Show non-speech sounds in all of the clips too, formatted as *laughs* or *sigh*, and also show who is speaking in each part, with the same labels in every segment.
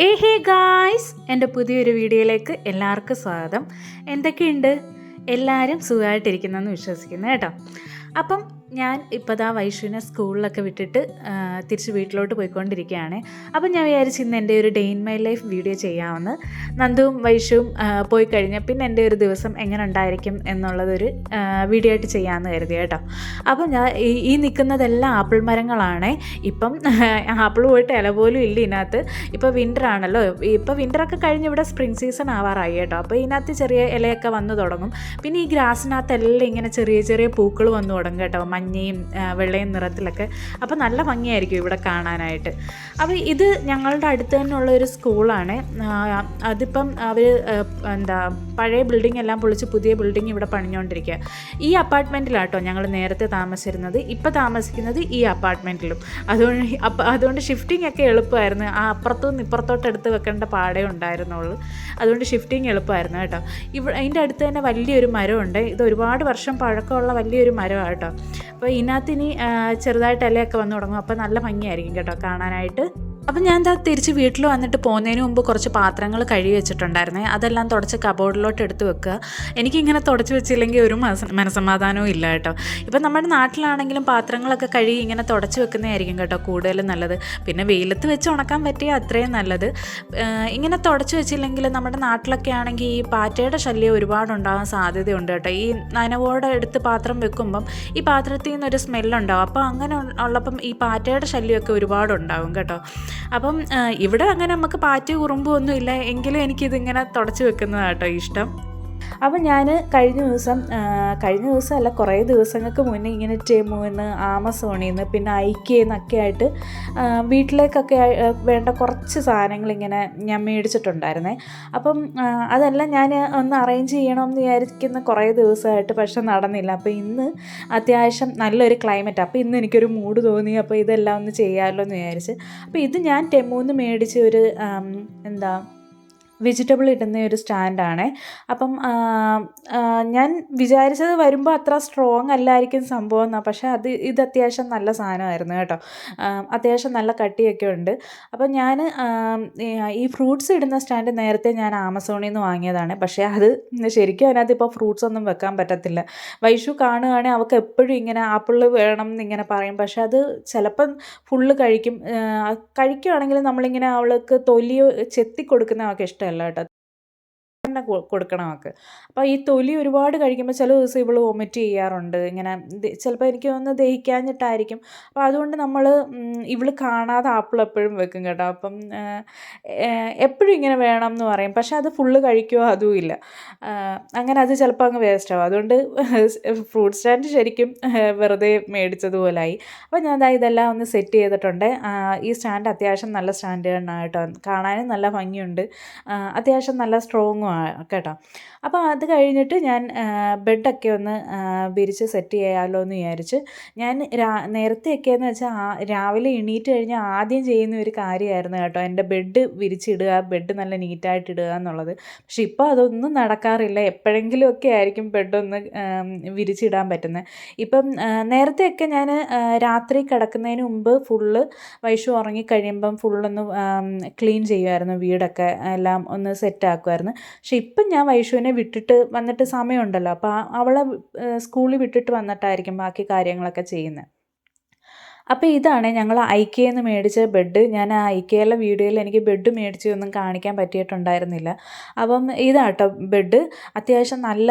Speaker 1: ഏ hey guys എന്റെ പുതിയൊരു വീഡിയോയിലേക്ക് എല്ലാവർക്കും സ്വാഗതം. എന്തൊക്കെയുണ്ട്? എല്ലാവരും സുഖമായിട്ടിരിക്കുന്നെന്ന് വിശ്വസിക്കുന്നു കേട്ടോ. അപ്പം ഞാൻ ഇപ്പോൾ ആ വൈഷുവിനെ സ്കൂളിലൊക്കെ വിട്ടിട്ട് തിരിച്ച് വീട്ടിലോട്ട് പോയിക്കൊണ്ടിരിക്കുകയാണ്. അപ്പം ഞാൻ വിചാരിച്ചു ഇന്ന് എന്റെ ഒരു day in my life video ചെയ്യാമെന്ന്. നന്ദുവും വൈഷുവും പോയി കഴിഞ്ഞാൽ പിന്നെ എന്റെ ഒരു ദിവസം എങ്ങനെ ഉണ്ടായിരിക്കും എന്നുള്ളതൊരു വീഡിയോ ആയിട്ട് ചെയ്യാമെന്ന് കരുതി കേട്ടോ. അപ്പം ഞാൻ ഈ ഈ നിൽക്കുന്നതെല്ലാം ആപ്പിൾ മരങ്ങളാണ്. ഇപ്പം ആപ്പിൾ പോയിട്ട് ഇല പോലും ഇല്ല ഇതിനകത്ത്. ഇപ്പോൾ വിന്റർ ആണല്ലോ. ഇപ്പോൾ വിന്ററൊക്കെ കഴിഞ്ഞ് ഇവിടെ സ്പ്രിംഗ് സീസൺ ആവാറായി കേട്ടോ. അപ്പോൾ ഇതിനകത്ത് ചെറിയ ഇലയൊക്കെ വന്നു തുടങ്ങും. പിന്നെ ഈ ഗ്രാസിനകത്തെല്ലാം ഇങ്ങനെ ചെറിയ ചെറിയ പൂക്കൾ വന്നു തുടങ്ങും കേട്ടോ. മഞ്ഞയും വെള്ളയും നിറത്തിലൊക്കെ. അപ്പോൾ നല്ല ഭംഗിയായിരിക്കും ഇവിടെ കാണാനായിട്ട്. അപ്പോൾ ഇത് ഞങ്ങളുടെ അടുത്ത് തന്നെയുള്ള ഒരു സ്കൂളാണ്. അതിപ്പം അവർ എന്താ പഴയ ബിൽഡിംഗ് എല്ലാം പൊളിച്ച് പുതിയ ബിൽഡിംഗ് ഇവിടെ പണിഞ്ഞുകൊണ്ടിരിക്കുക ഈ അപ്പാർട്ട്മെന്റിലാട്ടോ ഞങ്ങൾ നേരത്തെ താമസിച്ചിരുന്നത്. ഇപ്പോൾ താമസിക്കുന്നത് ഈ അപ്പാർട്ട്മെന്റിലും അതുകൊണ്ട് അതുകൊണ്ട് ഷിഫ്റ്റിംഗ് ഒക്കെ എളുപ്പമായിരുന്നു. ആ അപ്പുറത്തുനിന്ന് ഇപ്പുറത്തോട്ട് എടുത്ത് വെക്കേണ്ട പാടേ ഉണ്ടായിരുന്നുള്ളൂ. അതുകൊണ്ട് ഷിഫ്റ്റിംഗ് എളുപ്പമായിരുന്നു കേട്ടോ. ഇവിടെ അതിന്റെ അടുത്ത് തന്നെ വലിയൊരു മരമുണ്ട്. ഇത് ഒരുപാട് വർഷം പഴക്കമുള്ള വലിയൊരു മരമാണ് കേട്ടോ. അപ്പോൾ ഇതിനകത്ത് ഇനി ചെറുതായിട്ട് ഇലയൊക്കെ വന്നു തുടങ്ങും. അപ്പോൾ നല്ല ഭംഗിയായിരിക്കും കേട്ടോ കാണാനായിട്ട്. അപ്പം ഞാൻ എന്താ തിരിച്ച് വീട്ടിൽ വന്നിട്ട് പോകുന്നതിന് മുമ്പ് കുറച്ച് പാത്രങ്ങൾ കഴുകി വെച്ചിട്ടുണ്ടായിരുന്നേ. അതെല്ലാം തുടച്ച് കബോർഡിലോട്ട് എടുത്ത് വെക്കുക. എനിക്കിങ്ങനെ തുടച്ച് വെച്ചില്ലെങ്കിൽ ഒരു മനസമാധാനവും ഇല്ല കേട്ടോ. ഇപ്പം നമ്മുടെ നാട്ടിലാണെങ്കിലും പാത്രങ്ങളൊക്കെ കഴുകി ഇങ്ങനെ തുടച്ച് വെക്കുന്നതായിരിക്കും കേട്ടോ കൂടുതലും നല്ലത്. പിന്നെ വെയിലത്ത് വെച്ച് ഉണക്കാൻ പറ്റിയ അത്രയും നല്ലത്. ഇങ്ങനെ തുടച്ച് വെച്ചില്ലെങ്കിൽ നമ്മുടെ നാട്ടിലൊക്കെ ആണെങ്കിൽ ഈ പാറ്റയുടെ ശല്യം ഒരുപാട് ഉണ്ടാകാൻ സാധ്യതയുണ്ട് കേട്ടോ. ഈ നനവോടെ എടുത്ത് പാത്രം വെക്കുമ്പം ഈ പാത്രത്തിൽ നിന്നൊരു സ്മെല്ലുണ്ടാവും അപ്പോൾ അങ്ങനെ ഉള്ളപ്പം ഈ പാറ്റയുടെ ശല്യമൊക്കെ ഒരുപാട് ഉണ്ടാവും കേട്ടോ. അപ്പം ഇവിടെ അങ്ങനെ നമുക്ക് പാറ്റ് കുറുമ്പൊന്നും ഇല്ല എങ്കിലും എനിക്കിതിങ്ങനെ തുടച്ച് വെക്കുന്നതാണ് കേട്ടോ ഇഷ്ടം. അപ്പം ഞാൻ കഴിഞ്ഞ ദിവസം കഴിഞ്ഞ ദിവസം അല്ല കുറേ ദിവസങ്ങൾക്ക് മുന്നേ ഇങ്ങനെ ടെമുവിൽ നിന്ന് ആമസോണിൽ നിന്ന് പിന്നെ ഐക്യയിൽ നിന്നൊക്കെ ആയിട്ട് വീട്ടിലേക്കൊക്കെ വേണ്ട കുറച്ച് സാധനങ്ങൾ ഇങ്ങനെ ഞാൻ മേടിച്ചിട്ടുണ്ടായിരുന്നേ. അപ്പം അതെല്ലാം ഞാൻ ഒന്ന് അറേഞ്ച് ചെയ്യണമെന്ന് വിചാരിക്കുന്ന കുറേ ദിവസമായിട്ട് പക്ഷെ നടന്നില്ല. അപ്പോൾ ഇന്ന് അത്യാവശ്യം നല്ലൊരു ക്ലൈമറ്റ്. അപ്പോൾ ഇന്ന് എനിക്കൊരു മൂഡ് തോന്നി. അപ്പോൾ ഇതെല്ലാം ഒന്ന് ചെയ്യാമല്ലോ എന്ന് വിചാരിച്ച്. അപ്പോൾ ഇത് ഞാൻ ടെമൂന്ന് മേടിച്ച ഒരു എന്താ വെജിറ്റബിൾ ഇടുന്ന ഒരു സ്റ്റാൻഡാണ് അപ്പം ഞാൻ വിചാരിച്ചത് വരുമ്പോൾ അത്ര സ്ട്രോങ് അല്ലായിരിക്കും സംഭവം എന്നാണ് പക്ഷേ അത് ഇത് അത്യാവശ്യം നല്ല സാധനമായിരുന്നു കേട്ടോ. അത്യാവശ്യം നല്ല കട്ടിയൊക്കെ ഉണ്ട്. അപ്പം ഞാൻ ഈ ഫ്രൂട്ട്സ് ഇടുന്ന സ്റ്റാൻഡ് നേരത്തെ ഞാൻ ആമസോണിൽ നിന്ന് വാങ്ങിയതാണ്. പക്ഷേ അത് ശരിക്കും അതിനകത്ത് ഇപ്പോൾ ഫ്രൂട്ട്സ് ഒന്നും വെക്കാൻ പറ്റത്തില്ല. വൈഷു കാണുകയാണെങ്കിൽ അവൾക്ക് എപ്പോഴും ഇങ്ങനെ ആപ്പിൾ വേണം എന്നിങ്ങനെ പറയും. പക്ഷേ അത് ചിലപ്പം ഫുള്ള് കഴിക്കും. കഴിക്കുകയാണെങ്കിൽ നമ്മളിങ്ങനെ അവൾക്ക് തൊലി ചെത്തി കൊടുക്കുന്ന അവൾക്ക് കേട്ടോ. തന്നെ കൊടുക്കണം അവൾക്ക് അപ്പോൾ ഈ തൊലി ഒരുപാട് കഴിക്കുമ്പോൾ ചില ദിവസം ഇവൾ വൊമിറ്റ് ചെയ്യാറുണ്ട്. ഇങ്ങനെ ചിലപ്പോൾ എനിക്ക് ഒന്ന് ദഹിക്കാഞ്ഞിട്ടായിരിക്കും. അപ്പോൾ അതുകൊണ്ട് നമ്മൾ ഇവൾ കാണാതെ ആപ്പിൾ എപ്പോഴും വെക്കും കേട്ടോ. അപ്പം എപ്പോഴും ഇങ്ങനെ വേണം എന്ന് പറയും. പക്ഷെ അത് ഫുള്ള് കഴിക്കുമോ അതും ഇല്ല. അങ്ങനെ അത് ചിലപ്പോൾ അങ്ങ് വേസ്റ്റ് ആവും. അതുകൊണ്ട് *laughs* ഫ്രൂട്ട് സ്റ്റാൻഡ് ശരിക്കും വെറുതെ മേടിച്ചതുപോലായി. അപ്പോൾ ഞാൻ ദാ ഇതെല്ലാം ഒന്ന് സെറ്റ് ചെയ്തിട്ടുണ്ട്. ഈ സ്റ്റാൻഡ് അത്യാവശ്യം നല്ല സ്റ്റാൻഡ് തന്നെ കേട്ടോ. കാണാനും നല്ല ഭംഗിയുണ്ട്. അത്യാവശ്യം നല്ല സ്ട്രോങ്ങും ആണ് കേട്ടോ. അപ്പോൾ അത് കഴിഞ്ഞിട്ട് ഞാൻ ബെഡൊക്കെ ഒന്ന് വിരിച്ച് സെറ്റ് ചെയ്യാമല്ലോ എന്ന് വിചാരിച്ച് ഞാൻ രാ നേരത്തെയൊക്കെയെന്ന് വെച്ചാൽ രാവിലെ എണീറ്റ് കഴിഞ്ഞാൽ ആദ്യം ചെയ്യുന്ന ഒരു കാര്യമായിരുന്നു കേട്ടോ. എന്റെ ബെഡ് വിരിച്ചിടുക ബെഡ് നല്ല നീറ്റായിട്ട് ഇടുക എന്നുള്ളത്. പക്ഷെ ഇപ്പോൾ അതൊന്നും നടക്കാറില്ല. എപ്പോഴെങ്കിലും ഒക്കെ ആയിരിക്കും ബെഡൊന്ന് വിരിച്ചിടാൻ പറ്റുന്നത്. ഇപ്പം നേരത്തെയൊക്കെ ഞാൻ രാത്രി കിടക്കുന്നതിന് മുമ്പ് ഫുള്ള് വൈഷു ഉറങ്ങിക്കഴിയുമ്പം ഫുള്ളൊന്ന് ക്ലീൻ ചെയ്യുമായിരുന്നു വീടൊക്കെ. എല്ലാം ഒന്ന് സെറ്റ് ആക്കുമായിരുന്നു പക്ഷെ ഇപ്പം ഞാൻ വൈഷുവിനെ വിട്ടിട്ട് വന്നിട്ട് സമയമുണ്ടല്ലോ. അപ്പോൾ അവളെ സ്കൂളിൽ വിട്ടിട്ട് വന്നിട്ടായിരിക്കും ബാക്കി കാര്യങ്ങളൊക്കെ ചെയ്യുന്നത്. അപ്പോൾ ഇതാണ് ഞങ്ങൾ ഐക്കയിൽ നിന്ന് മേടിച്ച ബെഡ് ഞാൻ ആ ഐക്കയിലെ വീഡിയോയിൽ എനിക്ക് ബെഡ് മേടിച്ചൊന്നും കാണിക്കാൻ പറ്റിയിട്ടുണ്ടായിരുന്നില്ല. അപ്പം ഇതാട്ടോ ബെഡ് അത്യാവശ്യം നല്ല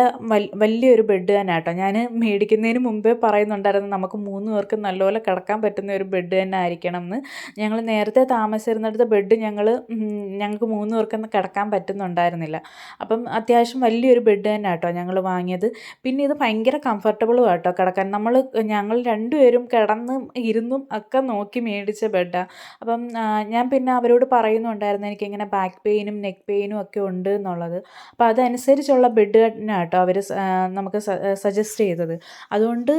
Speaker 1: വലിയൊരു ബെഡ് തന്നെ കേട്ടോ ഞാൻ മേടിക്കുന്നതിന് മുമ്പേ പറയുന്നുണ്ടായിരുന്നു നമുക്ക് മൂന്ന് പേർക്ക് നല്ലപോലെ കിടക്കാൻ പറ്റുന്ന ഒരു ബെഡ് തന്നെ ആയിരിക്കണം എന്ന് ഞങ്ങൾ നേരത്തെ താമസിച്ചിരുന്നിടത്ത് ബെഡ് ഞങ്ങൾ ഞങ്ങൾക്ക് മൂന്ന് പേർക്കൊന്നും കിടക്കാൻ പറ്റുന്നുണ്ടായിരുന്നില്ല. അപ്പം അത്യാവശ്യം വലിയൊരു ബെഡ് തന്നെ കേട്ടോ ഞങ്ങൾ വാങ്ങിയത്. പിന്നെ ഇത് ഭയങ്കര കംഫർട്ടബിളും കേട്ടോ കിടക്കാൻ. നമ്മൾ ഞങ്ങൾ രണ്ടുപേരും കിടന്ന് ഇരുന്നും ഒക്കെ നോക്കി മേടിച്ച ബെഡാണ് അപ്പം ഞാൻ പിന്നെ അവരോട് പറയുന്നുണ്ടായിരുന്നു എനിക്കിങ്ങനെ ബാക്ക് പെയിനും നെക്ക് പെയിനും ഒക്കെ ഉണ്ട് എന്നുള്ളത്. അപ്പോൾ അതനുസരിച്ചുള്ള ബെഡ് തന്നെ കേട്ടോ അവർ നമുക്ക് സജസ്റ്റ് ചെയ്തത്. അതുകൊണ്ട്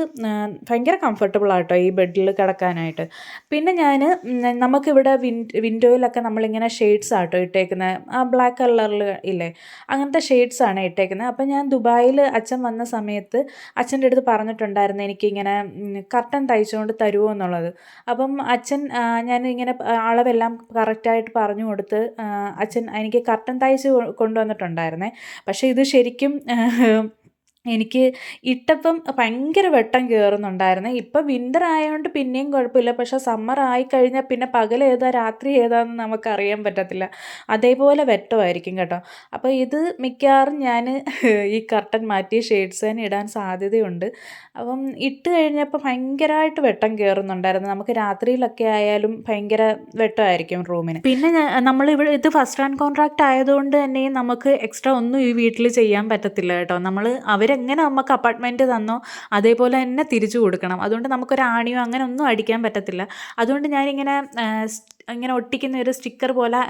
Speaker 1: ഭയങ്കര കംഫർട്ടബിൾ ആട്ടോ ഈ ബെഡിൽ കിടക്കാനായിട്ട്. പിന്നെ ഞാൻ നമുക്കിവിടെ വിൻ വിൻഡോയിലൊക്കെ നമ്മളിങ്ങനെ ഷെയ്ഡ്സ് ആട്ടോ ഇട്ടേക്കുന്നത് ആ ബ്ലാക്ക് കളറിൽ ഇല്ലേ? അങ്ങനത്തെ ഷെയ്ഡ്സ് ആണ് ഇട്ടേക്കുന്നത് അപ്പം ഞാൻ ദുബായിൽ അച്ഛൻ വന്ന സമയത്ത് അച്ഛന്റെ അടുത്ത് പറഞ്ഞിട്ടുണ്ടായിരുന്നു എനിക്കിങ്ങനെ കർട്ടൻ തയ്ച്ചുകൊണ്ട് തരുമോ എന്നുള്ളത്. എന്നുള്ളത് അപ്പം അച്ഛൻ ഞാൻ ഇങ്ങനെ അളവെല്ലാം കറക്റ്റായിട്ട് പറഞ്ഞു കൊടുത്ത് അച്ഛൻ എനിക്ക് കർട്ടൻ തയ്ച്ച് കൊണ്ടുവന്നിട്ടുണ്ടായിരുന്നേ. പക്ഷേ ഇത് ശരിക്കും എനിക്ക് ഇട്ടപ്പം ഭയങ്കര വെട്ടം കയറുന്നുണ്ടായിരുന്നു ഇപ്പം വിന്റർ ആയതുകൊണ്ട് പിന്നെയും കുഴപ്പമില്ല. പക്ഷേ സമ്മർ ആയിക്കഴിഞ്ഞാൽ പിന്നെ പകൽ ഏതാ രാത്രി ഏതാന്ന് നമുക്കറിയാൻ പറ്റത്തില്ല. അതേപോലെ വെട്ടമായിരിക്കും കേട്ടോ. അപ്പോൾ ഇത് മിക്കവാറും ഞാൻ ഈ കർട്ടൻ മാറ്റി ഷെയ്ഡ്സ് തന്നെ ഇടാൻ സാധ്യതയുണ്ട്. അപ്പം ഇട്ട് കഴിഞ്ഞപ്പോൾ ഭയങ്കരമായിട്ട് വെട്ടം കയറുന്നുണ്ടായിരുന്നു നമുക്ക് രാത്രിയിലൊക്കെ ആയാലും ഭയങ്കര വെട്ടമായിരിക്കും റൂമിന് പിന്നെ നമ്മൾ ഇവിടെ ഇത് ഫസ്റ്റ് ഹാൻഡ് കോൺട്രാക്റ്റ് ആയതുകൊണ്ട് തന്നെ നമുക്ക് എക്സ്ട്രാ ഒന്നും ഈ വീട്ടിൽ ചെയ്യാൻ പറ്റത്തില്ല കേട്ടോ. നമ്മൾ അവരെങ്ങനെ നമുക്ക് അപ്പാർട്ട്മെന്റ് തന്നോ അതേപോലെ തന്നെ തിരിച്ചു കൊടുക്കണം. അതുകൊണ്ട് നമുക്കൊരു ആണിയോ അങ്ങനെ ഒന്നും അടിക്കാൻ പറ്റത്തില്ല. അതുകൊണ്ട് ഞാനിങ്ങനെ ഇങ്ങനെ ഒട്ടിക്കുന്ന ഒരു സ്റ്റിക്കർ പോലെ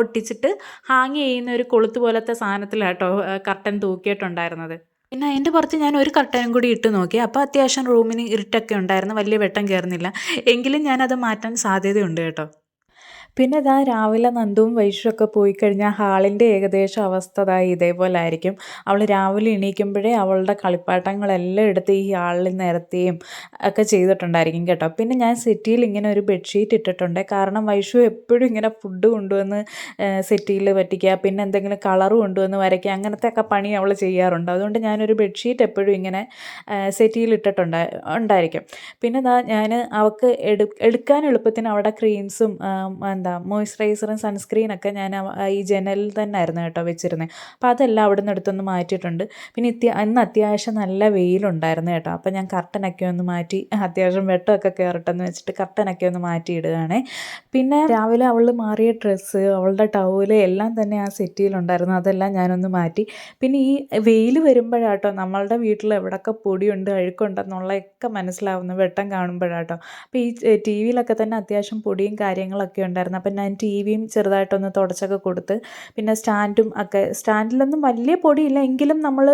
Speaker 1: ഒട്ടിച്ചിട്ട് ഹാങ് ചെയ്യുന്ന ഒരു കൊളുത്ത് പോലത്തെ സാധനത്തിലാട്ടോ കർട്ടൻ തൂക്കിയിട്ടുണ്ടായിരുന്നത്. പിന്നെ അതിന്റെ പുറത്ത് ഞാൻ ഒരു കർട്ടനും കൂടി ഇട്ട് നോക്കി. അപ്പോൾ അത്യാവശ്യം റൂമിന് ഇരുട്ടൊക്കെ ഉണ്ടായിരുന്നു. വലിയ വെട്ടം കയറുന്നില്ല എങ്കിലും ഞാനത് മാറ്റാൻ സാധ്യതയുണ്ട് കേട്ടോ. പിന്നെ ഇതാ രാവിലെ നന്ദുവും വൈഷുവൊക്കെ പോയി കഴിഞ്ഞാൽ ഹാളിന്റെ ഏകദേശം അവസ്ഥ ഇതാ ഇതേപോലെ ആയിരിക്കും അവൾ രാവിലെ എണീക്കുമ്പോഴേ അവളുടെ കളിപ്പാട്ടങ്ങളെല്ലാം എടുത്ത് ഈ ഹാളിൽ നിരത്തുകയും ഒക്കെ ചെയ്തിട്ടുണ്ടായിരിക്കും കേട്ടോ. പിന്നെ ഞാൻ സെറ്റിയിൽ ഇങ്ങനെ ഒരു ബെഡ്ഷീറ്റ് ഇട്ടിട്ടുണ്ട്. കാരണം വൈഷു എപ്പോഴും ഇങ്ങനെ ഫുഡ് കൊണ്ടുവന്ന് സെറ്റിയിൽ പറ്റിക്കുക പിന്നെ എന്തെങ്കിലും കളർ കൊണ്ടുവന്ന് വരയ്ക്കുക അങ്ങനത്തെ ഒക്കെ പണി അവൾ ചെയ്യാറുണ്ട്. അതുകൊണ്ട് ഞാനൊരു ബെഡ്ഷീറ്റ് എപ്പോഴും ഇങ്ങനെ സെറ്റിയിൽ ഇട്ടിട്ടുണ്ട് ഉണ്ടായിരിക്കും. പിന്നെ ഞാൻ അവൾക്ക് എടു എടുക്കാൻ എളുപ്പത്തിന് അവിടെ ക്രീംസും എന്താ മോയ്സ്ചറൈസറും സൺസ്ക്രീനൊക്കെ ഞാൻ ഈ ജനലിൽ തന്നെ ആയിരുന്നു കേട്ടോ വെച്ചിരുന്നത് അപ്പോൾ അതെല്ലാം അവിടെ നിന്ന് എടുത്തൊന്ന് മാറ്റിയിട്ടുണ്ട്. പിന്നെ ഇത്യ അന്ന് അത്യാവശ്യം നല്ല വെയിലുണ്ടായിരുന്നു കേട്ടോ. അപ്പോൾ ഞാൻ കർട്ടനൊക്കെ ഒന്ന് മാറ്റി അത്യാവശ്യം വെട്ടമൊക്കെ കയറട്ടെന്ന് വെച്ചിട്ട് കർട്ടനൊക്കെ ഒന്ന് മാറ്റി ഇടുകയാണേ പിന്നെ രാവിലെ അവൾ മാറിയ ഡ്രസ്സ് അവളുടെ ടൗൽ എല്ലാം തന്നെ ആ സെറ്റിയിലുണ്ടായിരുന്നു. അതെല്ലാം ഞാനൊന്ന് മാറ്റി. പിന്നെ ഈ വെയിൽ വരുമ്പോഴാട്ടോ നമ്മളുടെ വീട്ടിൽ എവിടെയൊക്കെ പൊടിയുണ്ട് അഴുക്കുണ്ടെന്നുള്ളതൊക്കെ മനസ്സിലാവുന്നു വെട്ടം കാണുമ്പോഴാട്ടോ. അപ്പോൾ ഈ ടി വിയിലൊക്കെ തന്നെ അത്യാവശ്യം പൊടിയും കാര്യങ്ങളൊക്കെ ഉണ്ടായിരുന്നു. അപ്പം ഞാൻ ടി വിയും ചെറുതായിട്ടൊന്ന് തുടച്ചൊക്കെ കൊടുത്ത് പിന്നെ സ്റ്റാൻഡും ഒക്കെ സ്റ്റാൻഡിലൊന്നും വലിയ പൊടിയില്ല. എങ്കിലും നമ്മൾ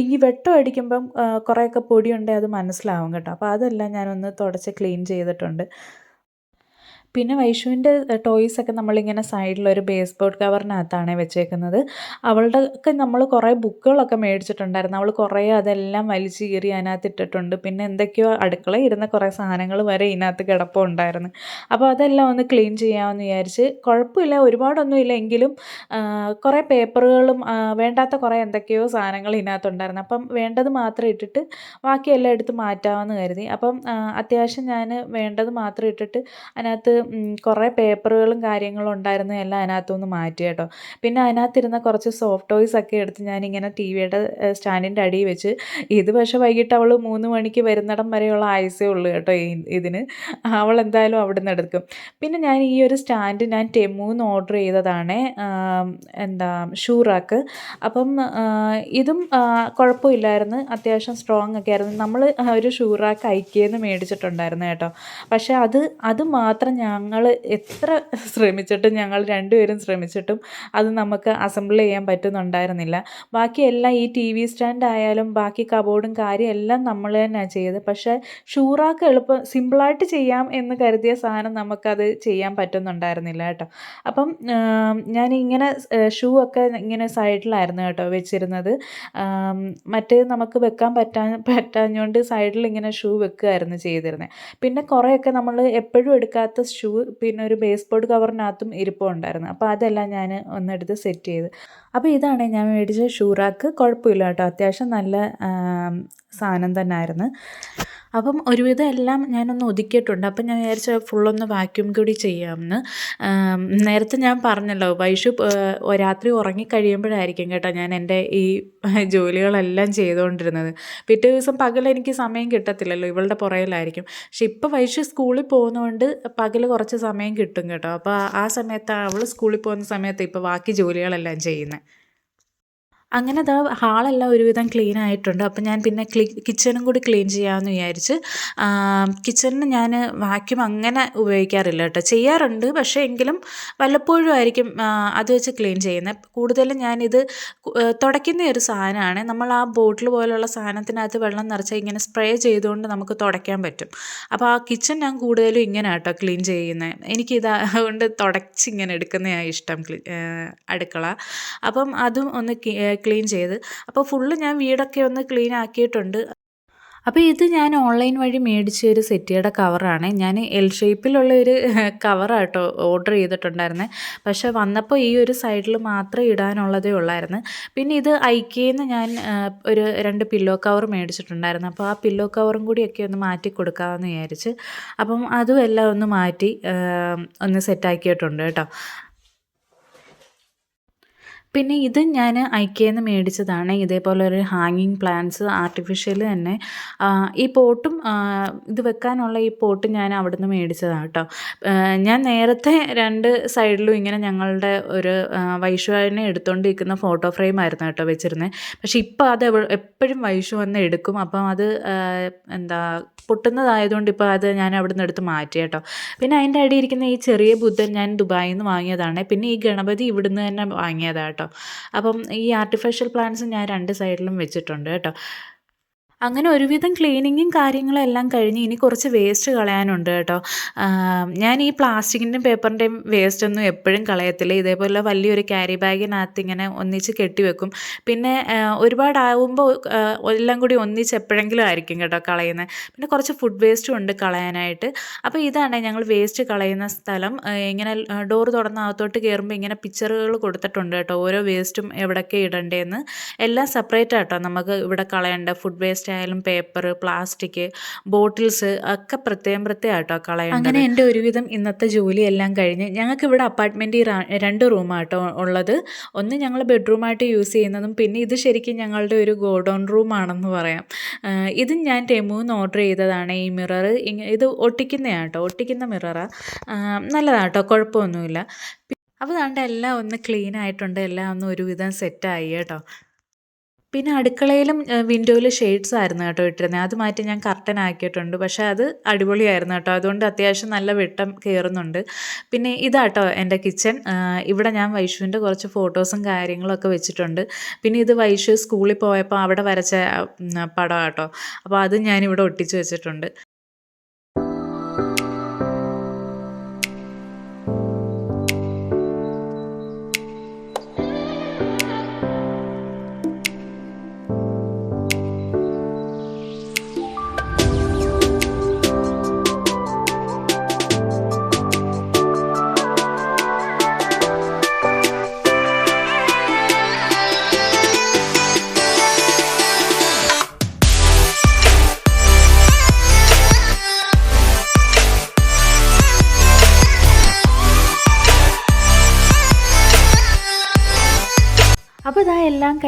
Speaker 1: ഈ വെട്ടം അടിക്കുമ്പം കുറേയൊക്കെ പൊടിയുണ്ടെങ്കിൽ അത് മനസ്സിലാവും കേട്ടോ. അപ്പോൾ അതെല്ലാം ഞാനൊന്ന് തുടച്ച് ക്ലീൻ ചെയ്തിട്ടുണ്ട്. പിന്നെ വൈഷുവിന്റെ ടോയ്സൊക്കെ നമ്മളിങ്ങനെ സൈഡിലൊരു ബേസ് ബോർഡ് കവറിനകത്താണ് വെച്ചേക്കുന്നത്. അവളുടെ ഒക്കെ നമ്മൾ കുറേ ബുക്കുകളൊക്കെ മേടിച്ചിട്ടുണ്ടായിരുന്നു. അവൾ കുറേ അതെല്ലാം വലിച്ചു കീറി അതിനകത്ത് ഇട്ടിട്ടുണ്ട്. പിന്നെ എന്തൊക്കെയോ അടുക്കള ഇരുന്ന കുറേ സാധനങ്ങൾ വരെ ഇതിനകത്ത് കിടപ്പുണ്ടായിരുന്നു. അപ്പോൾ അതെല്ലാം ഒന്ന് ക്ലീൻ ചെയ്യാമെന്ന് വിചാരിച്ച് കുഴപ്പമില്ല ഒരുപാടൊന്നും ഇല്ലെങ്കിലും കുറേ പേപ്പറുകളും വേണ്ടാത്ത കുറേ എന്തൊക്കെയോ സാധനങ്ങൾ ഇതിനകത്തുണ്ടായിരുന്നു. അപ്പം വേണ്ടത് മാത്രം ഇട്ടിട്ട് ബാക്കിയെല്ലാം എടുത്ത് മാറ്റാമെന്ന് കരുതി. അപ്പം അത്യാവശ്യം ഞാൻ വേണ്ടത് മാത്രം ഇട്ടിട്ട് അതിനകത്ത് കുറേ പേപ്പറുകളും കാര്യങ്ങളും ഉണ്ടായിരുന്നു എല്ലാം അതിനകത്തുനിന്ന് മാറ്റി കേട്ടോ. പിന്നെ അതിനകത്തിരുന്ന കുറച്ച് സോഫ്റ്റ് ടോയ്സ് ഒക്കെ എടുത്ത് ഞാനിങ്ങനെ ടി വിയുടെ സ്റ്റാൻഡിന്റെ അടിയിൽ വെച്ച് ഇത് പക്ഷേ വൈകിട്ട് അവൾ മൂന്ന് മണിക്ക് വരുന്നിടം വരെയുള്ള ആയുസേ ഉള്ളൂ കേട്ടോ ഇതിന്. അവൾ എന്തായാലും അവിടെ നിന്ന് എടുക്കും. പിന്നെ ഞാൻ ഈ ഒരു സ്റ്റാൻഡ് ഞാൻ ടെമ്മൂന്ന് ഓർഡർ ചെയ്തതാണ് എന്താ ഷൂറാക്ക്. അപ്പം ഇതും കുഴപ്പമില്ലായിരുന്നു. അത്യാവശ്യം സ്ട്രോങ് ഒക്കെ ആയിരുന്നു. നമ്മൾ ഒരു ഷൂറാക്ക് ഐക്കിയെന്ന് മേടിച്ചിട്ടുണ്ടായിരുന്നു കേട്ടോ. പക്ഷേ അത് അത് മാത്രം ഞങ്ങൾ എത്ര *laughs* ശ്രമിച്ചിട്ടും ഞങ്ങൾ രണ്ടുപേരും ശ്രമിച്ചിട്ടും അത് നമുക്ക് അസംബിൾ ചെയ്യാൻ പറ്റുന്നുണ്ടായിരുന്നില്ല. ബാക്കി എല്ലാം ഈ ടി വി സ്റ്റാൻഡ് ആയാലും ബാക്കി കബോർഡും കാര്യം എല്ലാം നമ്മൾ തന്നെയാണ് ചെയ്തത്. പക്ഷേ ഷൂറാക്ക് എളുപ്പം സിമ്പിളായിട്ട് ചെയ്യാം എന്ന് കരുതിയ സാധനം നമുക്കത് ചെയ്യാൻ പറ്റുന്നുണ്ടായിരുന്നില്ല കേട്ടോ. അപ്പം ഞാൻ ഇങ്ങനെ ഷൂ ഒക്കെ ഇങ്ങനെ സൈഡിലായിരുന്നു കേട്ടോ വെച്ചിരുന്നത്. മറ്റേ നമുക്ക് വെക്കാൻ പറ്റാൻ പറ്റാഞ്ഞുകൊണ്ട് സൈഡിൽ ഇങ്ങനെ ഷൂ വെക്കുകയായിരുന്നു ചെയ്തിരുന്നത് പിന്നെ കുറേയൊക്കെ നമ്മൾ എപ്പോഴും എടുക്കാത്ത ഷൂ പിന്നെ ഒരു ബേസ് ബോർഡ് കവറിനകത്തും ഇരിപ്പുണ്ടായിരുന്നു അപ്പോൾ അതെല്ലാം ഞാൻ ഒന്നെടുത്ത് സെറ്റ് ചെയ്ത്. അപ്പോൾ ഇതാണ് ഞാൻ മേടിച്ച ഷൂറാക്ക് കുഴപ്പമില്ല കേട്ടോ. അത്യാവശ്യം നല്ല സാധനം തന്നെ ആയിരുന്നു അപ്പം ഒരുവിധം എല്ലാം ഞാനൊന്ന് ഒതുക്കിയിട്ടുണ്ട്. അപ്പം ഞാൻ വിചാരിച്ച ഫുള്ളൊന്ന് വാക്യൂം കൂടി ചെയ്യാമെന്ന്. നേരത്തെ ഞാൻ പറഞ്ഞല്ലോ വൈഷു രാത്രി ഉറങ്ങിക്കഴിയുമ്പോഴായിരിക്കും കേട്ടോ ഞാൻ എന്റെ ഈ ജോലികളെല്ലാം ചെയ്തുകൊണ്ടിരുന്നത്. പിറ്റേ ദിവസം പകൽ എനിക്ക് സമയം കിട്ടത്തില്ലല്ലോ ഇവളുടെ പുറകിലായിരിക്കും. പക്ഷെ ഇപ്പോൾ വൈഷു സ്കൂളിൽ പോകുന്നതുകൊണ്ട് പകൽ കുറച്ച് സമയം കിട്ടും കേട്ടോ. അപ്പോൾ ആ സമയത്ത് അവൾ സ്കൂളിൽ പോകുന്ന സമയത്ത് ഇപ്പോൾ ബാക്കി ജോലികളെല്ലാം ചെയ്യുന്നത് അങ്ങനെ ദാ ഹാളെല്ലാം ഒരുവിധം ക്ലീൻ ആയിട്ടുണ്ട്. അപ്പം ഞാൻ പിന്നെ ക്ലീ കിച്ചണും കൂടി ക്ലീൻ ചെയ്യാമെന്ന് വിചാരിച്ച് കിച്ചണിന് ഞാൻ വാക്യൂം അങ്ങനെ ഉപയോഗിക്കാറില്ല കേട്ടോ. ചെയ്യാറുണ്ട് പക്ഷേ എങ്കിലും വല്ലപ്പോഴും ആയിരിക്കും അത് വെച്ച് ക്ലീൻ ചെയ്യുന്നത് കൂടുതലും ഞാനിത് തുടയ്ക്കുന്ന ഒരു സാധനമാണ്. നമ്മൾ ആ ബോട്ടിൽ പോലുള്ള സാധനത്തിനകത്ത് വെള്ളം നിറച്ചാൽ ഇങ്ങനെ സ്പ്രേ ചെയ്തുകൊണ്ട് നമുക്ക് തുടയ്ക്കാൻ പറ്റും. അപ്പോൾ ആ കിച്ചൺ ഞാൻ കൂടുതലും ഇങ്ങനെ കേട്ടോ ക്ലീൻ ചെയ്യുന്നത് എനിക്കിത് അതുകൊണ്ട് തുടച്ച് ഇങ്ങനെ എടുക്കുന്നതാണ് ഇഷ്ടം അടുക്കള. അപ്പം അതും ഒന്ന് ക്ലീൻ ചെയ്ത്. അപ്പോൾ ഫുള്ള് ഞാൻ വീടൊക്കെ ഒന്ന് ക്ലീൻ ആക്കിയിട്ടുണ്ട്. അപ്പോൾ ഇത് ഞാൻ ഓൺലൈൻ വഴി മേടിച്ച ഒരു സെറ്റിയുടെ കവറാണ് ഞാൻ എൽ ഷേപ്പിലുള്ള ഒരു കവറാട്ടോ ഓർഡർ ചെയ്തിട്ടുണ്ടായിരുന്നത് പക്ഷേ വന്നപ്പോൾ ഈ ഒരു സൈഡിൽ മാത്രം ഇടാനുള്ളതേ ഉള്ളായിരുന്നു. പിന്നെ ഇത് ഐക്കേന്ന് ഞാൻ ഒരു രണ്ട് പില്ലോ കവർ മേടിച്ചിട്ടുണ്ടായിരുന്നു. അപ്പോൾ ആ പില്ലോ കവറും കൂടിയൊക്കെ ഒന്ന് മാറ്റി കൊടുക്കാമെന്ന് വിചാരിച്ച്. അപ്പം അതും എല്ലാം ഒന്ന് മാറ്റി ഒന്ന് സെറ്റാക്കിയിട്ടുണ്ട് കേട്ടോ. പിന്നെ ഇത് ഞാൻ ഐക്കേന്ന് മേടിച്ചതാണ്. ഇതേപോലെ ഒരു ഹാങ്ങിങ് പ്ലാന്റ്സ് ആർട്ടിഫിഷ്യൽ തന്നെ. ഈ പോട്ടും ഇത് വെക്കാനുള്ള ഈ പോട്ട് ഞാൻ അവിടെ നിന്ന് മേടിച്ചതാണ് കേട്ടോ ഞാൻ നേരത്തെ രണ്ട് സൈഡിലും ഇങ്ങനെ ഞങ്ങളുടെ ഒരു വൈഷുവിനെ എടുത്തുകൊണ്ടിരിക്കുന്ന ഫോട്ടോ ഫ്രെയിം ആയിരുന്നു കേട്ടോ വെച്ചിരുന്നത് പക്ഷേ ഇപ്പോൾ അത് എപ്പോഴും വൈഷു വന്ന് എടുക്കും. അപ്പം അത് എന്താ പൊട്ടുന്നതായതുകൊണ്ട് ഇപ്പോൾ അത് ഞാൻ അവിടെ നിന്ന് എടുത്ത് മാറ്റി കേട്ടോ പിന്നെ അതിന്റെ അടിയിരിക്കുന്ന ഈ ചെറിയ ബുദ്ധൻ ഞാൻ ദുബായിൽ നിന്ന് വാങ്ങിയതാണ്. പിന്നെ ഈ ഗണപതി ഇവിടുന്ന് തന്നെ വാങ്ങിയതാണ് കേട്ടോ അപ്പം ഈ ആർട്ടിഫിഷ്യൽ പ്ലാന്റ്സ് ഞാൻ രണ്ട് സൈഡിലും വെച്ചിട്ടുണ്ട് കേട്ടോ. അങ്ങനെ ഒരുവിധം ക്ലീനിങ്ങും കാര്യങ്ങളും എല്ലാം കഴിഞ്ഞ് ഇനി കുറച്ച് വേസ്റ്റ് കളയാനുണ്ട് കേട്ടോ. ഞാൻ ഈ പ്ലാസ്റ്റിക്കിന്റെയും പേപ്പറിന്റെയും വേസ്റ്റ് ഒന്നും എപ്പോഴും കളയത്തില്ല. ഇതേപോലെ വലിയൊരു ക്യാരി ബാഗിനകത്ത് ഇങ്ങനെ ഒന്നിച്ച് കെട്ടിവെക്കും പിന്നെ ഒരുപാടാവുമ്പോൾ എല്ലാം കൂടി ഒന്നിച്ച് എപ്പോഴെങ്കിലും ആയിരിക്കും കേട്ടോ കളയുന്നത് പിന്നെ കുറച്ച് ഫുഡ് വേസ്റ്റും ഉണ്ട് കളയാനായിട്ട്. അപ്പോൾ ഇതാണ് ഞങ്ങൾ വേസ്റ്റ് കളയുന്ന സ്ഥലം. ഇങ്ങനെ ഡോർ തുറന്ന അകത്തോട്ട് കയറുമ്പോൾ ഇങ്ങനെ പിക്ചറുകൾ കൊടുത്തിട്ടുണ്ട് കേട്ടോ. ഓരോ വേസ്റ്റും എവിടെയൊക്കെ ഇടണ്ടേന്ന്. എല്ലാം സെപ്പറേറ്റ് ആട്ടോ. നമുക്ക് ഇവിടെ കളയേണ്ട ഫുഡ് വേസ്റ്റ് ആയാലും പേപ്പർ പ്ലാസ്റ്റിക് ബോട്ടിൽസ് ഒക്കെ പ്രത്യേകം പ്രത്യേകമായിട്ടോ കളയേണ്ടത്. അങ്ങനെ എന്റെ ഒരുവിധം ഇന്നത്തെ ജോലിയെല്ലാം കഴിഞ്ഞ് ഞങ്ങൾക്ക് ഇവിടെ അപ്പാർട്ട്മെന്റിൽ രണ്ട് റൂമാട്ടോ ഉള്ളത്. ഒന്ന് ഞങ്ങൾ ബെഡ്റൂമായിട്ട് യൂസ് ചെയ്യുന്നതും പിന്നെ ഇത് ശരിക്കും ഞങ്ങളുടെ ഒരു ഗോഡൗൺ റൂമാണെന്ന് പറയാം. ഇത് ഞാൻ ടെമുന്ന് ഓർഡർ ചെയ്തതാണ് ഈ മിറർ ഇത് ഒട്ടിക്കുന്നതാണ് കേട്ടോ ഒട്ടിക്കുന്ന മിററാണ് നല്ലതാട്ടോ കുഴപ്പമൊന്നുമില്ല. അപ്പോൾ അതുകൊണ്ട് എല്ലാം ഒന്ന് ക്ലീൻ ആയിട്ടുണ്ട് എല്ലാം ഒന്ന് ഒരുവിധം സെറ്റായി കേട്ടോ. പിന്നെ അടുക്കളയിലും വിൻഡോയിൽ ഷെയ്ഡ്സ് ആയിരുന്നു കേട്ടോ ഇട്ടിരുന്നത് അത് മാറ്റി ഞാൻ കർട്ടൻ ആക്കിയിട്ടുണ്ട്. പക്ഷേ അത് അടിപൊളിയായിരുന്നു കേട്ടോ. അതുകൊണ്ട് അത്യാവശ്യം നല്ല വെട്ടം കയറുന്നുണ്ട് പിന്നെ ഇതാട്ടോ എന്റെ കിച്ചൺ ഇവിടെ ഞാൻ വൈഷുവിന്റെ കുറച്ച് ഫോട്ടോസും കാര്യങ്ങളൊക്കെ വെച്ചിട്ടുണ്ട്. പിന്നെ ഇത് വൈഷു സ്കൂളിൽ പോയപ്പോൾ അവിടെ വരച്ച പടം കേട്ടോ. അപ്പോൾ അത് ഞാനിവിടെ ഒട്ടിച്ച് വെച്ചിട്ടുണ്ട്.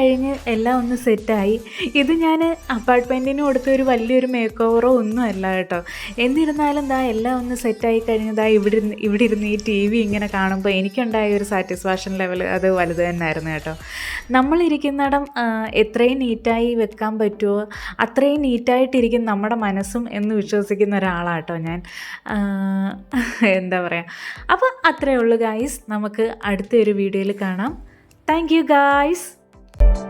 Speaker 1: കഴിഞ്ഞ് എല്ലാം ഒന്ന് സെറ്റായി. ഇത് ഞാൻ അപ്പാർട്ട്മെന്റിന് കൊടുത്ത ഒരു വലിയൊരു മേക്ക് ഓവറോ ഒന്നും അല്ല കേട്ടോ. എന്നിരുന്നാലും ദാ എല്ലാം ഒന്ന് സെറ്റായി കഴിഞ്ഞതാ ഇവിടെ ഇവിടെ ഇരുന്ന് ഈ ടി വി ഇങ്ങനെ കാണുമ്പോൾ എനിക്കുണ്ടായ ഒരു സാറ്റിസ്ഫാക്ഷൻ ലെവൽ അത് വലുത് തന്നെയായിരുന്നു കേട്ടോ. നമ്മളിരിക്കുന്നിടം എത്രയും നീറ്റായി വെക്കാൻ പറ്റുമോ അത്രയും നീറ്റായിട്ടിരിക്കും നമ്മുടെ മനസ്സും എന്ന് വിശ്വസിക്കുന്ന ഒരാളാട്ടോ ഞാൻ. എന്താ പറയുക അപ്പോൾ അത്രയേ ഉള്ളൂ ഗായ്സ് നമുക്ക് അടുത്തൊരു വീഡിയോയിൽ കാണാം. Thank you guys. Bye.